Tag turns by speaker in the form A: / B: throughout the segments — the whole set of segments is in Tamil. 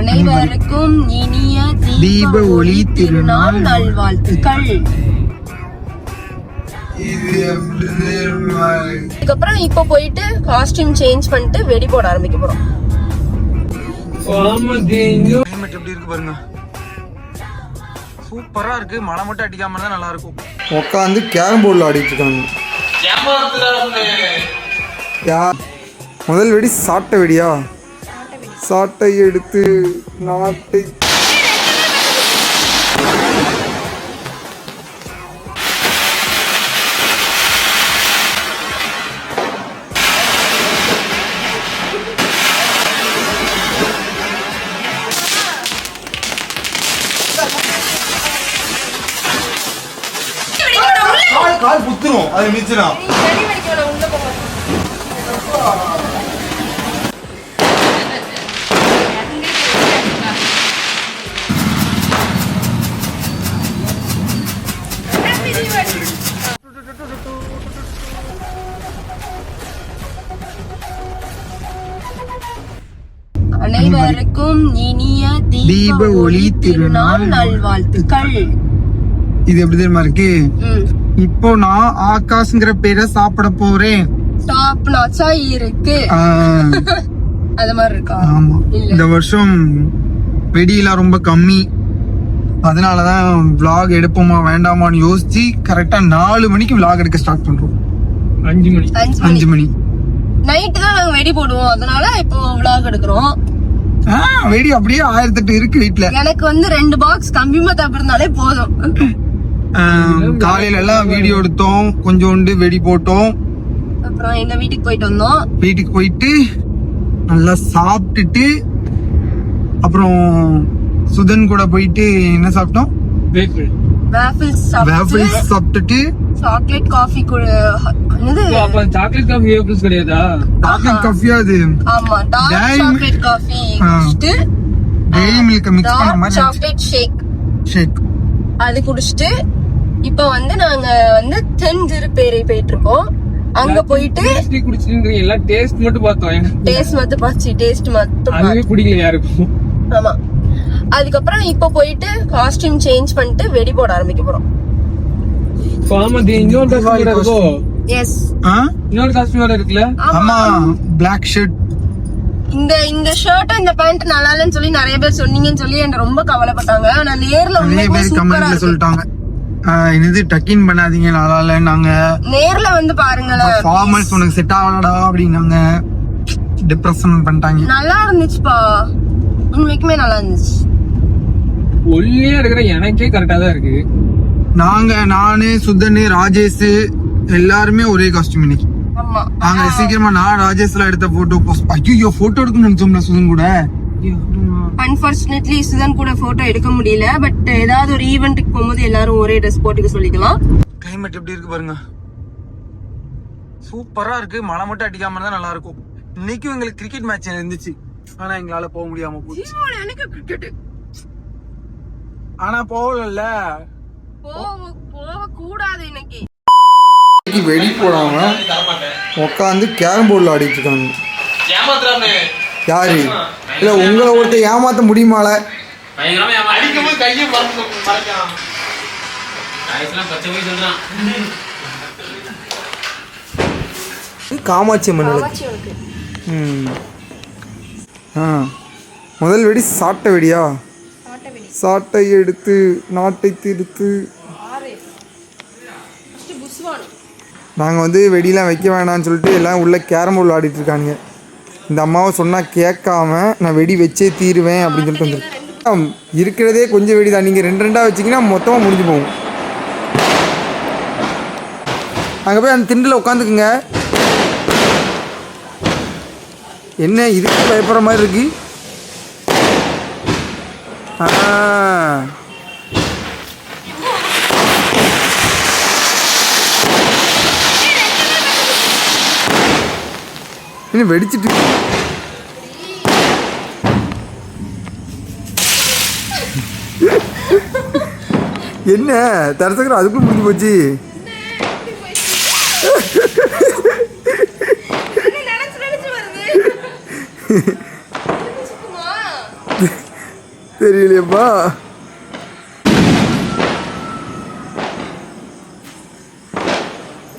A: அனைவருக்கும் இனிய
B: தீப ஒளி திருநாள்
A: நல்வாழ்த்துக்கள். இதுக்கப்புறம் இப்ப போயிட்டு காஸ்டியூம் சேஞ்ச் பண்ணிட்டு வெடி போட ஆரம்பிக்க போறோம்.
B: கிளைமேட் எப்படி இருக்கு பாருங்க. சூப்பரா இருக்கு. மழை மட்டும் அடிக்காம இருந்தா நல்லா இருக்கும்
C: உட்காந்து கேரம் போர்டில் ஆடிட்டு இருக்காங்க. யா முதல் வெடி சாட்டை வெடியா? சாட்டை எடுத்து நாட்டை கால் கால் குத்துரும். அது மிச்சிடும்
B: தீப ஒளி திருநாள்
A: நல்வாழ்த்துக்கள்.
B: இது எப்படி தெரியுமா இருக்கு? இப்போ நான் ஆகாஷ்ங்கிற பேரை சாப்பிட போறேன்.
A: டாப் நாச்சா இருக்கு அது மாதிரி இருக்கா?
B: ஆமா. இந்த வருஷம் வெடியெல்லாம் ரொம்ப கம்மி. அதனாலதான் vlog எடுப்போமா வேண்டாமான்னு யோசிச்சு கரெக்டா நாலு மணிக்கு vlog எடுக்க ஸ்டார்ட் பண்றோம்.
A: அஞ்சு மணி.
B: அஞ்சு மணி.
A: நைட்டு தான் நாங்க வெடி போடுவோம். அதனால இப்போ vlog எடுக்கிறோம்.
B: வெடி அப்படியே ஆயிரத்தெட்டு இருக்கு வீட்டுல
A: எனக்கு வந்து ரெண்டு பாக்ஸ் கம்பி மத்தாப்பு இருந்தாலே போதும்.
B: காலையில எல்லாம் வீடியோ எடுத்தோம் கொஞ்சோண்டு வெடி போட்டோம்.
A: அப்புறம் எங்க வீட்டுக்கு போயிட்டு வந்தோம்.
B: வீட்டுக்கு போயிட்டு நல்லா சாப்பிட்டுட்டு அப்புறம் சுதன் கூட போயிட்டு என்ன சாப்பிட்டோம்?
A: வேஃபிள்ஸ்
B: வேஃபிள்ஸ்
A: சாப்பிட்டு
B: சாப்பிட்டுட்டு
A: சாக்லேட் காஃபி என்னது?
D: சாக்லேட் காஃபி வேஃபிள்ஸ் கிடையாதா?
B: சாக்லேட் காஃபியா அது?
A: ஆமா டார்க் சாக்லேட் காஃபி. குடிச்சிட்டு
B: டெய்லி மில்க் மிக்ஸ் பண்ண
A: டார்க்
B: மாதிரி
A: சாக்லேட் ஷேக்
B: ஷேக்
A: அது குடிச்சிட்டு இப்போ வந்து நாங்க வந்து தென் திருப்பேரை போயிட்டு இருக்கோம் அங்க போயிட்டு
D: டேஸ்டி குடிச்சிட்டு எல்லாம் டேஸ்ட் மட்டும் பார்த்தோம்.
A: டேஸ்ட் மட்டும் பாச்சு டேஸ்ட் மட்டும்
D: அதுவே. பிடிக்கல யாருக்கும்?
A: ஆமா. அதுக்கப்புறம் இப்போ போயிட்டு காஸ்டியூம் சேஞ்ச் பண்ணிட்டு வெடி போட ஆரம்பிக்க போறோம்.
D: ஆமா தி இன்னொரு காஸ்டியூம் இருக்கோ?
A: எஸ்
B: ஆ?
D: இன்னொரு காஸ்டியூம் வேற இருக்குல்ல?
B: ஆமா. பிளாக் ஷர்ட்
A: இந்த இந்த ஷர்ட் இந்த பேண்ட் நல்லா இல்லைன்னு சொல்லி நிறைய பேர் சொன்னீங்கன்னு சொல்லி என்ன ரொம்ப கவலைப்பட்டாங்க. ஆனா நேர்ல
B: நிறைய பேர் கமெண்ட்ல சொல்லிட்டாங்க. ஆஹ், என்னது டக்கின் பண்ணாதீங்க நல்லா இல்லைன்னாங்க.
A: நேர்ல வந்து பாருங்களேன்.
B: ஃபார்மல்ஸ் உனக்கு செட் ஆகலடா அப்படின்னாங்க. டிப்ரெஷன் பண்ணிட்டாங்க.
A: நல்லா இருந்துச்சுப்பா. உண்மைக்குமே நல்லா இருந்துச்சு.
D: ஒல்லியா இருக்கிற எனக்கே கரெக்டா தான் இருக்கு.
B: நாங்க நானு சுதன் ராஜேஷ் எல்லாருமே ஒரே காஸ்டியூம் இன்னைக்கு.
A: ஆமா.
B: நாங்க சீக்கிரமா நான் ராஜேஷ்ல எடுத்த போட்டோ போஸ்ட் ஐயோ போட்டோ எடுக்கணும்னு நினைச்சோம்ல சுதன் கூட.
A: அன்பார்ச்சுனேட்லி சுதன் கூட போட்டோ எடுக்க முடியல பட் ஏதாவது ஒரு ஈவெண்ட்டுக்கு போகும்போது எல்லாரும் ஒரே ட்ரெஸ் போட்டுக்க சொல்லிக்கலாம்.
B: கிளைமேட் எப்படி இருக்கு பாருங்க. சூப்பரா இருக்கு. மழை மட்டும் அடிக்காம இருந்தா நல்லா இருக்கும். இன்னைக்கும் எங்களுக்கு கிரிக்கெட் மேட்ச் இருந்துச்சு. ஆனா எங்களால போக முடியாம போச்சு.
A: எனக்கு கிரிக்கெட்
B: ஆனா போகல
A: போக போக கூடாது இன்னைக்கு.
C: வெடி போடாம உட்காந்து கேரம் போர்டில் ஆடிட்டு இருக்காங்க யாரு? இல்ல உங்களை ஒருத்தர் ஏமாத்த முடியுமால? காமாட்சி அம்மன் ம். ஆ. முதல் வெடி சாட்டை வெடியா? சாட்டை எடுத்து நாட்டை திருத்து. நாங்கள் வந்து வெடிலாம் வைக்க வேணாம்னு சொல்லிட்டு எல்லாம் உள்ள கேரம் போர்டு ஆடிட்டு இருக்காங்க இந்த அம்மாவை சொன்னால் கேட்காம நான் வெடி வச்சே தீருவேன் அப்படின்னு சொல்லிட்டு வந்துருக்கேன் இருக்கிறதே கொஞ்சம் வெடி தான். நீங்கள் ரெண்டு ரெண்டாக வச்சிங்கன்னா மொத்தமாக முடிஞ்சு போகும். அங்கே போய் அந்த திண்டில் உட்காந்துக்குங்க. என்ன இதுக்கு பயப்படுற மாதிரி இருக்கு? ஆ. என்ன வெடிச்சிட்டு என்ன தரசக்கரம் அதுக்குள்ள முடிஞ்சு போச்சு?
E: தெரியலையப்பா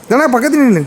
E: தானே பக்கத்துல
A: நின்று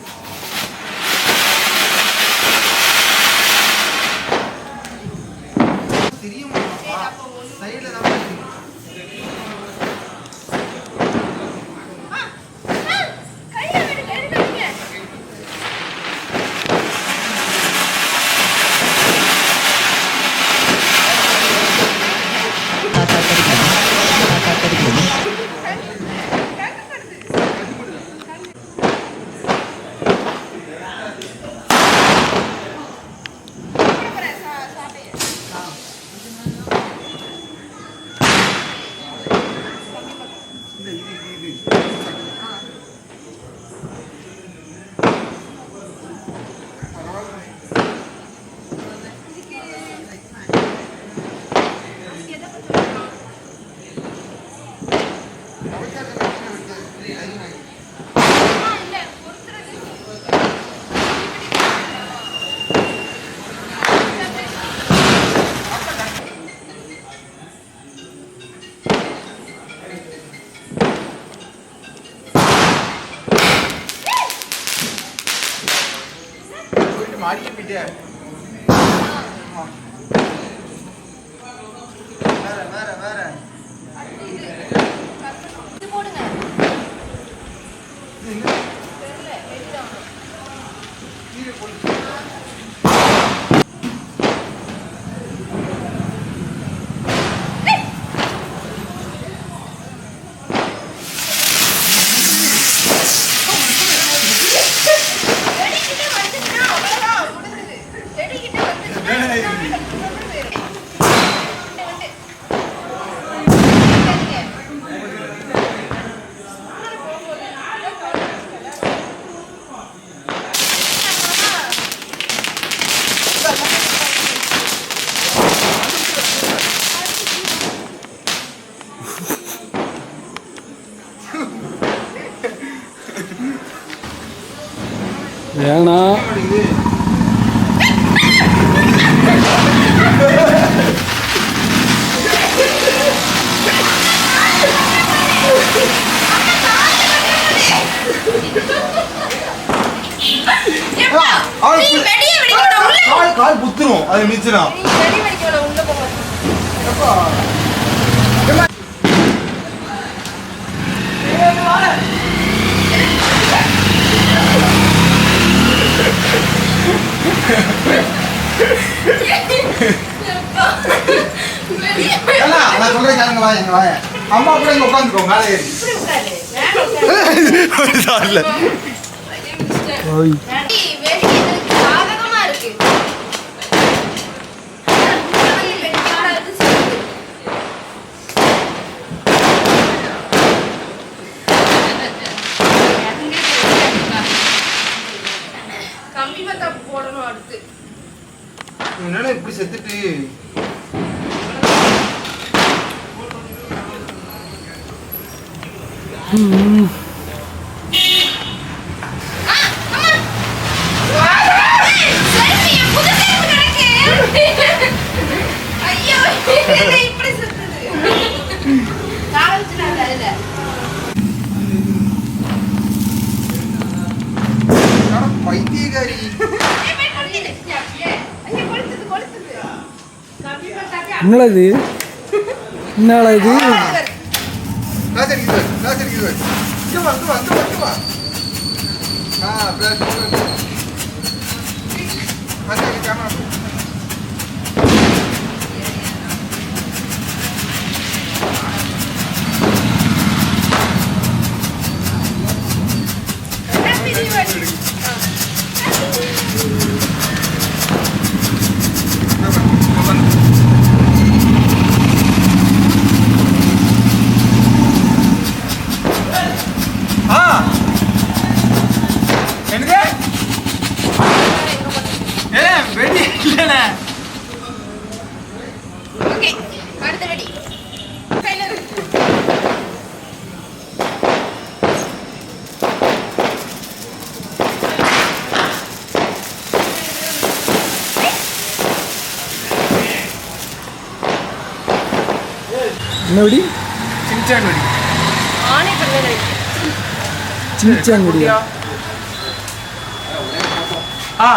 A: புத்துரும் அது மிச்சிடும் ஏன்னா, நான் சொல்றேன் கேளுங்க வாங்க இங்க வாங்க. அம்மா கூட இங்க உட்காந்துக்கோ மேலே ஏறி
F: கம்மி பத்தா போடணும் அடுத்து
A: என்னடா இப்படி செத்துட்டு.
F: ஐயோ இப்படி சுத்துது காலை வச்சு நான் தரல
A: என்னடா பைத்தியக்காரி
B: என்னடா இது? என்னடா இது?
A: கிளாஸ்
C: என்ன வெடி
B: சின்சான் வெடி
A: ஆனே பண்ணல
C: சின்சான் வெடியா
B: ஆ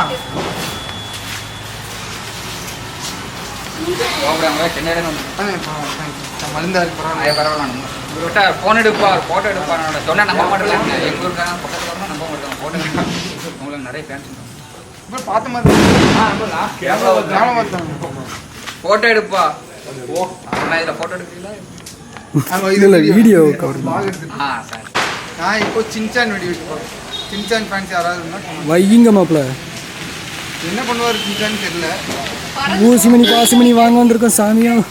G: போன் எடுப்பார் போட்டோ எடுப்பார் சொன்னா நம்ப மாட்டேன் எங்க ஊருக்காரங்க பக்கத்துல நம்ப மாட்டேன். போட்டோ எடுப்பார் உங்களுக்கு நிறைய ஃபேன்ஸ்
B: இப்போ பார்த்த மாதிரி ஞாபகம் வந்தாங்க.
G: போட்டோ எடுப்பா. ஓ நான் இதுல போட்டோ எடுக்கிறீங்களா
C: cover
B: vlog எடுத்துட்டு.
G: ஆ சார்.
B: நான் இப்போ சின்சான் வெடி வெட்டி போறேன். சின்சான் ஃபேன்ஸ் யாராவது இருந்தா comment.
C: வைகிங்க மாப்பிள.
B: என்ன பண்ணுவார் சின்சான் தெரியல.
C: ஊசிமணி பாசிமணி வாங்க வந்திருக்கோம் சாமியும்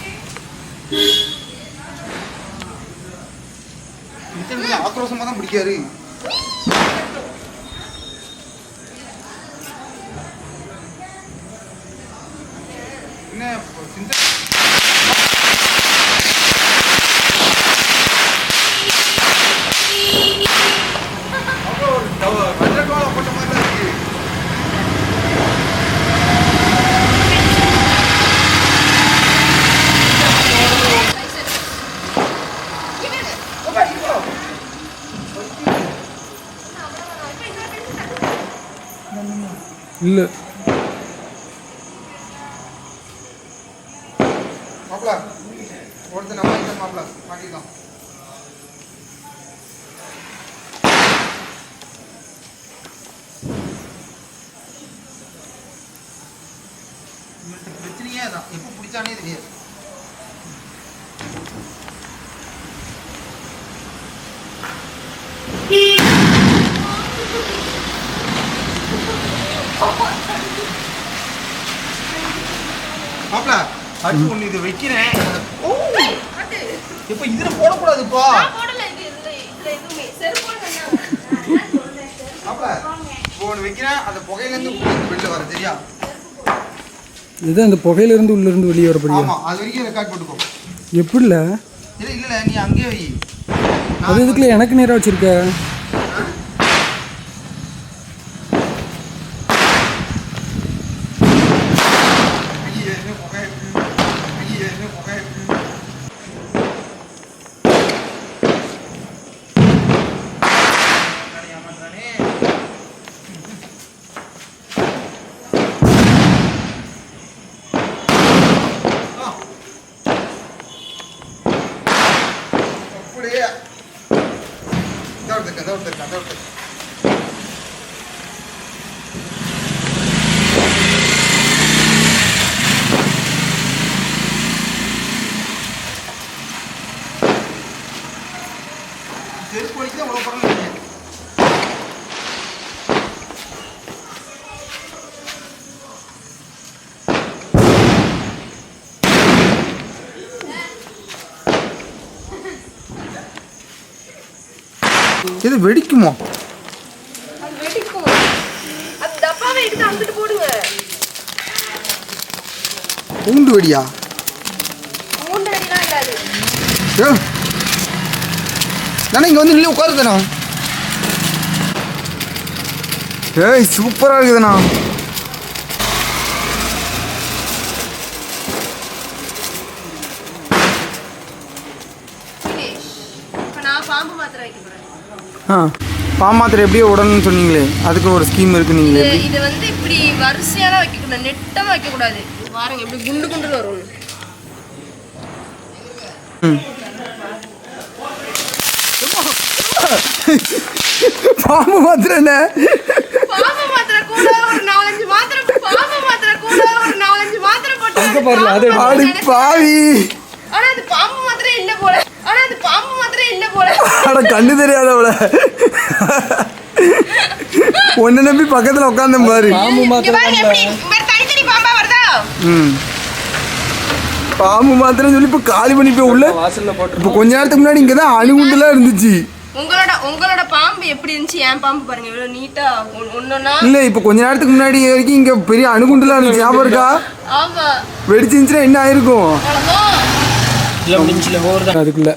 B: சின்சான் கொஞ்சம் ஆக்ரோஷமா தான் பிடிக்காரு. என்ன இப்போ சின்சான் அவ்வளோ ஒரு டவ- வஜ்ரகால போட்ட மாதிரி தான் இருக்கு
C: இல்லை
B: மாப்பிள ஒருத்தர் மாப்பிள மாட்டிக்கலாம் பிரச்சனையே அதான் எப்போ பிடிச்சானே தெரியாது மாப்பிள அடுத்து ஒன்று இது வைக்கிறேன் இப்போ இதில் போடக்கூடாதுப்பா?
A: போடல இது
B: அந்த
C: இது அந்த புகையிலிருந்து உள்ளிருந்து வெளியே வரப்படியா
B: ஆமா அது வரைக்கும் ரெக்கார்ட் போட்டுக்கோ.
C: எப்படில
B: இல்ல இல்ல நீ அங்கேயே வை.
C: அது இதுக்குள்ள எனக்கு நேரம் வச்சிருக்க
B: ஐயே, என்ன புகை இருக்கு. ஐயே, என்ன புகை இருக்கு. ஏமாத்தானே, ஏமாத்தானே. ஆ. அப்படியே இதோ ஒருத்தருக்கு, இதோ ஒருத்தருக்கு, இதோ ஒருத்தருக்கு. செருப்பு வலிக்கு தான் இவ்வளோ படம் நினைக்கிறேன்
C: இது வெடிக்குமா?
A: அது வெடிக்கும். அது டப்பாவை எடுத்து அங்கிட்டு போடுங்க.
C: பூண்டு வெடியா?
A: மூணு அடிலாம் இல்ல அது
C: நானே இங்கே வந்து நின்று உட்காருதுண்ணா ஏய் சூப்பராக இருக்குதுண்ணா.
A: நான் பாம்பு மாத்திரை
C: ஆ எப்படியோ உடணும்னு சொன்னீங்களே. அதுக்கு ஒரு ஸ்கீம் இருக்கு நீங்களே
A: இது வந்து இப்படி வரிசையாலாம் வைக்கக்கூடாது நெட்டமாக வைக்கக்கூடாது. பாருங்க இப்படி குண்டு குண்டுன்னு வரும்.
C: ம் பாம்பு மாத்திரை என்ன
A: பாம்பு மாத்திரை கூட ஒரு நாலஞ்சு மாத்திரை பாம்பு மாத்திரை கூட ஒரு நாலஞ்சு மாத்திரை போட்டு
C: அங்க பாருல,
A: பாம்பு மாத்திரை
C: பாவி.
A: ஆனா அது பாம்பு மாத்திரை இல்ல போல. ஆனா அது பாம்பு மாத்திரை இல்ல போல.
C: அட கண்ணு தெரியாதவள ஒன்ன நம்பி பக்கத்துல உட்காந்து பாரு
A: பாம்பா வருதா?
C: ம். பாம்பு மாத்திரம் சொல்லி இப்போ காலி பண்ணி போய் உள்ள
D: வாசல்ல போட்டு
C: இப்போ கொஞ்ச நேரத்துக்கு முன்னாடி இங்கே தான் அணுகுண்டுலாம் இருந்துச்சு.
A: உங்களோட உங்களோட பாம்பு எப்படி இருந்துச்சு? என் பாம்பு பாருங்க இவ்வளவு நீட்டா ஒன்னொன்னா
C: இல்லை இப்போ கொஞ்ச நேரத்துக்கு முன்னாடி வரைக்கும் இங்கே பெரிய அணுகுண்டுலாம் இருந்துச்சு. ஞாபகம் இருக்கா?
A: ஆமா.
C: வெடிச்சிருந்துச்சுன்னா என்ன ஆயிருக்கும்? அதுக்குள்ள.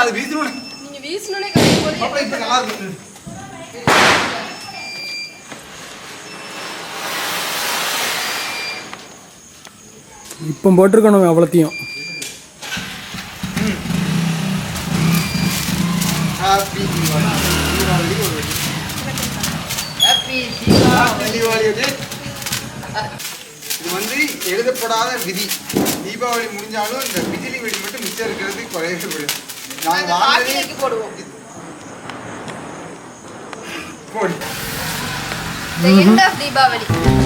B: அது வீசணும்
A: நீங்க வீசணும்னே கட்டி
B: போறீங்க இப்போ
D: போட்டிருக்கணும் அவ்வளோத்தையும்.
B: ஹாப்பி தீபாவளி. தீபாவளி ஒரு தீபாவளி. இது வந்து எழுதப்படாத விதி. தீபாவளி முடிஞ்சாலும் இந்த பிஜிலி வெடி மட்டும் மிச்சம் இருக்கிறது குறையவே நாங்கள்
A: கார்த்திகைக்கு போடுவோம்.
B: போடி.
A: தீபாவளி.